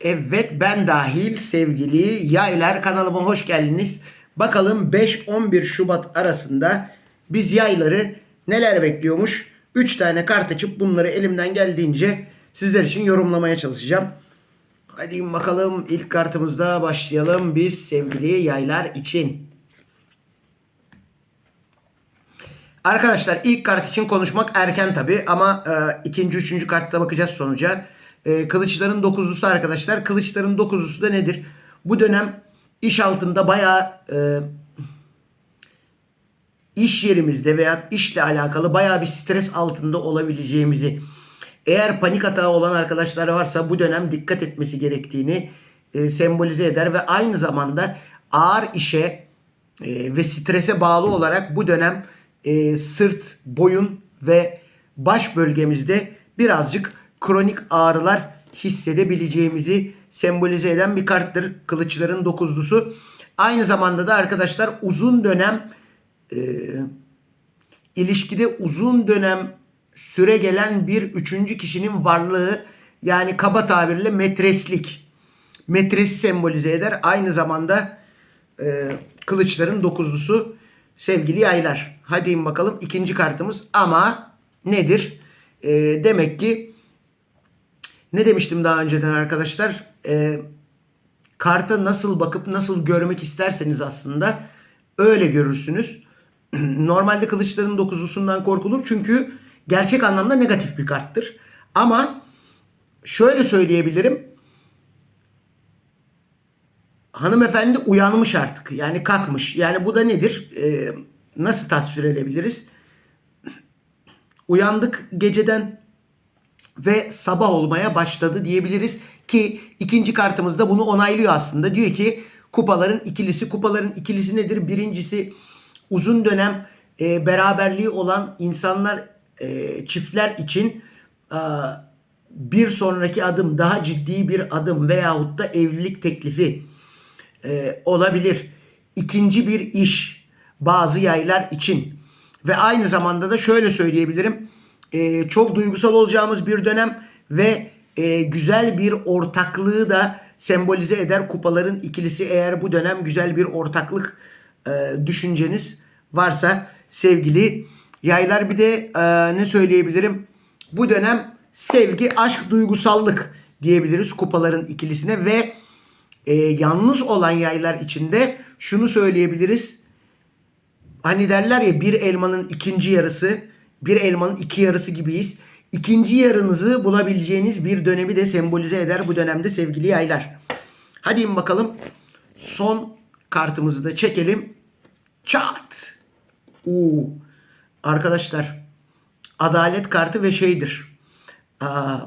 Evet ben dahil sevgili yaylar kanalıma hoş geldiniz. Bakalım 5-11 Şubat arasında biz yayları neler bekliyormuş? 3 tane kart açıp bunları elimden geldiğince sizler için yorumlamaya çalışacağım. Hadi bakalım ilk kartımızda başlayalım biz sevgili yaylar için. Arkadaşlar ilk kart için konuşmak erken tabi ama e, ikinci, üçüncü kartta bakacağız sonuca. E, kılıçların dokuzlusu arkadaşlar. Kılıçların dokuzlusu da nedir? Bu dönem iş altında bayağı e, iş yerimizde veya işle alakalı bayağı bir stres altında olabileceğimizi eğer panik atağı olan arkadaşlar varsa bu dönem dikkat etmesi gerektiğini e, sembolize eder ve aynı zamanda ağır işe e, ve strese bağlı olarak bu dönem e, sırt, boyun ve baş bölgemizde birazcık kronik ağrılar hissedebileceğimizi sembolize eden bir karttır. Kılıçların dokuzlusu. Aynı zamanda da arkadaşlar uzun dönem e, ilişkide uzun dönem süre gelen bir üçüncü kişinin varlığı yani kaba tabirle metreslik. Metresi sembolize eder. Aynı zamanda e, kılıçların dokuzlusu sevgili yaylar. Hadi bakalım ikinci kartımız ama nedir? E, demek ki ne demiştim daha önceden arkadaşlar? E, karta nasıl bakıp nasıl görmek isterseniz aslında öyle görürsünüz. Normalde kılıçların dokuzlusundan korkulur çünkü gerçek anlamda negatif bir karttır. Ama şöyle söyleyebilirim. Hanımefendi uyanmış artık. Yani kalkmış. Yani bu da nedir? Ee, nasıl tasvir edebiliriz? Uyandık geceden ve sabah olmaya başladı diyebiliriz ki ikinci kartımız da bunu onaylıyor aslında. Diyor ki kupaların ikilisi. Kupaların ikilisi nedir? Birincisi uzun dönem e, beraberliği olan insanlar e, çiftler için e, bir sonraki adım daha ciddi bir adım veyahut da evlilik teklifi e, olabilir. İkinci bir iş bazı yaylar için ve aynı zamanda da şöyle söyleyebilirim e, çok duygusal olacağımız bir dönem ve e, güzel bir ortaklığı da sembolize eder kupaların ikilisi. Eğer bu dönem güzel bir ortaklık e, düşünceniz varsa sevgili yaylar bir de e, ne söyleyebilirim? Bu dönem sevgi aşk duygusallık diyebiliriz kupaların ikilisine ve e, yalnız olan yaylar içinde şunu söyleyebiliriz. Hani derler ya bir elmanın ikinci yarısı bir elmanın iki yarısı gibiyiz. İkinci yarınızı bulabileceğiniz bir dönemi de sembolize eder bu dönemde sevgili yaylar. Hadi bakalım son kartımızı da çekelim. Çat. Uuu. Arkadaşlar adalet kartı ve şeydir. Aa,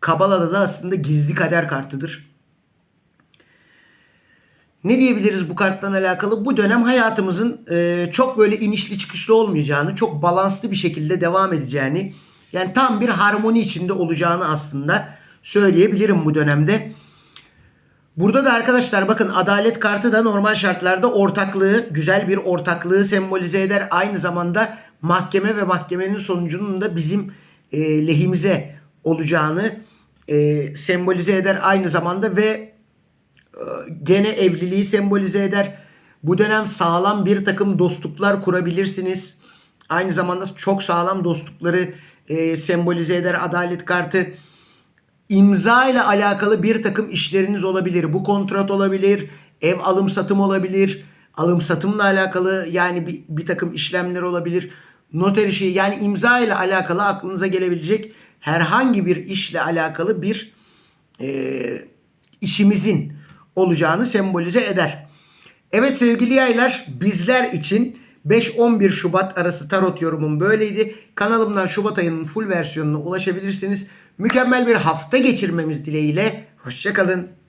Kabala'da da aslında gizli kader kartıdır. Ne diyebiliriz bu karttan alakalı? Bu dönem hayatımızın e, çok böyle inişli çıkışlı olmayacağını, çok balanslı bir şekilde devam edeceğini, yani tam bir harmoni içinde olacağını aslında söyleyebilirim bu dönemde. Burada da arkadaşlar bakın adalet kartı da normal şartlarda ortaklığı, güzel bir ortaklığı sembolize eder. Aynı zamanda mahkeme ve mahkemenin sonucunun da bizim e, lehimize olacağını e, sembolize eder aynı zamanda ve gene evliliği sembolize eder. Bu dönem sağlam bir takım dostluklar kurabilirsiniz. Aynı zamanda çok sağlam dostlukları e, sembolize eder adalet kartı. İmza ile alakalı bir takım işleriniz olabilir. Bu kontrat olabilir, ev alım satım olabilir, alım satımla alakalı yani bir, bir takım işlemler olabilir. Noter işi yani imza ile alakalı aklınıza gelebilecek herhangi bir işle alakalı bir e, işimizin olacağını sembolize eder. Evet sevgili yaylar bizler için 5-11 Şubat arası tarot yorumum böyleydi. Kanalımdan Şubat ayının full versiyonuna ulaşabilirsiniz. Mükemmel bir hafta geçirmemiz dileğiyle. Hoşçakalın.